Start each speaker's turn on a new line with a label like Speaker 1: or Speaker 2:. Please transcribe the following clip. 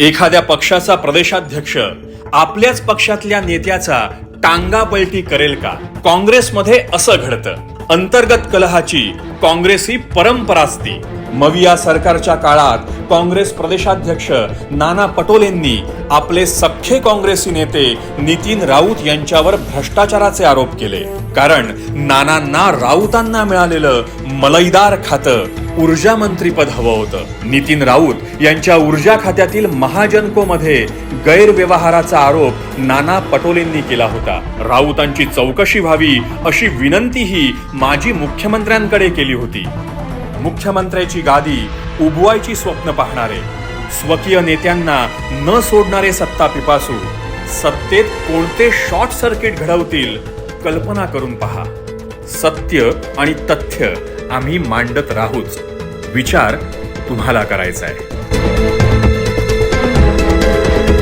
Speaker 1: एखाद्या पक्षाचा प्रदेशाध्यक्ष आपल्याच पक्षातल्या नेत्याचा टांगा पलटी करेल का? काँग्रेसमध्ये असं घडतं. अंतर्गत कलहाची काँग्रेस ही परंपराच ती मविया सरकारच्या काळात काँग्रेस प्रदेशाध्यक्ष नाना पटोलेंनी आपले सख्खे काँग्रेसी नेते नितीन राऊत यांच्यावर भ्रष्टाचाराचे आरोप केले. कारण नानांना राऊतांना मिळालेलं मलईदार खातं ऊर्जा मंत्रीपद हवं होतं. नितीन राऊत यांच्या ऊर्जा खात्यातील महाजनकोमध्ये गैरव्यवहाराचा आरोप नाना पटोलेंनी केला होता. राऊतांची चौकशी व्हावी अशी विनंतीही माजी मुख्यमंत्र्यांकडे केली होती. मुख्यमंत्र्याची गादी उबवायची स्वप्न पाहणारे स्वकीय नेत्यांना न सोडणारे सत्ता पिपासू सत्तेत कोणते शॉर्ट सर्किट घडवतील कल्पना करून पहा. सत्य आणि तथ्य आम्ही मांडत राहूच. विचार तुम्हाला करायचा आहे.